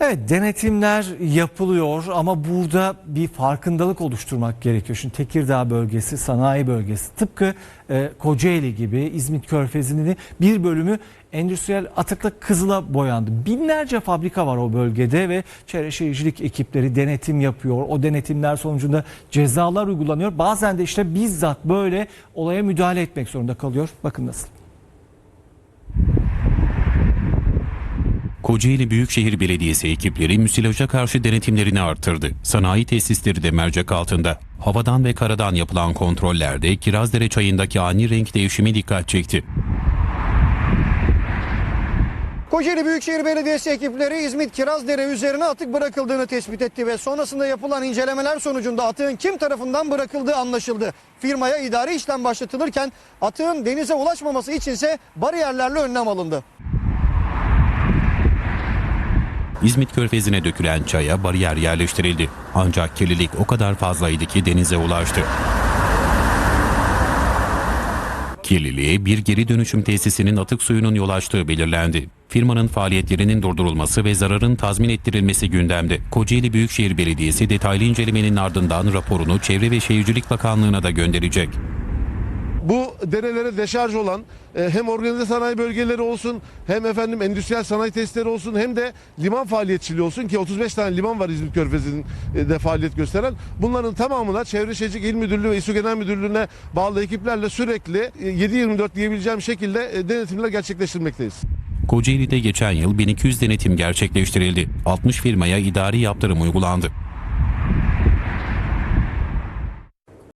Evet denetimler yapılıyor ama burada bir farkındalık oluşturmak gerekiyor. Şimdi Tekirdağ bölgesi, sanayi bölgesi tıpkı e, Kocaeli gibi İzmit Körfezi'nin bir bölümü endüstriyel atıkla kızıla boyandı. Binlerce fabrika var o bölgede ve çevre şehircilik ekipleri denetim yapıyor. O denetimler sonucunda cezalar uygulanıyor. Bazen de işte bizzat böyle olaya müdahale etmek zorunda kalıyor. Bakın nasıl. Kocaeli Büyükşehir Belediyesi ekipleri müsilaja karşı denetimlerini arttırdı. Sanayi tesisleri de mercek altında. Havadan ve karadan yapılan kontrollerde Kirazdere çayındaki ani renk değişimi dikkat çekti. Kocaeli Büyükşehir Belediyesi ekipleri İzmit Kirazdere üzerine atık bırakıldığını tespit etti ve sonrasında yapılan incelemeler sonucunda atığın kim tarafından bırakıldığı anlaşıldı. Firmaya idari işlem başlatılırken atığın denize ulaşmaması içinse bariyerlerle önlem alındı. İzmit Körfezi'ne dökülen çaya bariyer yerleştirildi. Ancak kirlilik o kadar fazlaydı ki denize ulaştı. Kirliliğe bir geri dönüşüm tesisinin atık suyunun yol açtığı belirlendi. Firmanın faaliyetlerinin durdurulması ve zararın tazmin ettirilmesi gündemde. Kocaeli Büyükşehir Belediyesi detaylı incelemenin ardından raporunu Çevre ve Şehircilik Bakanlığı'na da gönderecek. Bu derelere deşarj olan e, hem organize sanayi bölgeleri olsun hem efendim endüstriyel sanayi tesisleri olsun hem de liman faaliyetçiliği olsun ki 35 tane liman var İzmit Körfezi'nin e, de faaliyet gösteren. Bunların tamamına Çevre Şehircilik İl Müdürlüğü ve İSU Genel Müdürlüğü'ne bağlı ekiplerle sürekli e, 7-24 diyebileceğim şekilde e, denetimler gerçekleştirmekteyiz. Kocaeli'de geçen yıl 1200 denetim gerçekleştirildi. 60 firmaya idari yaptırım uygulandı.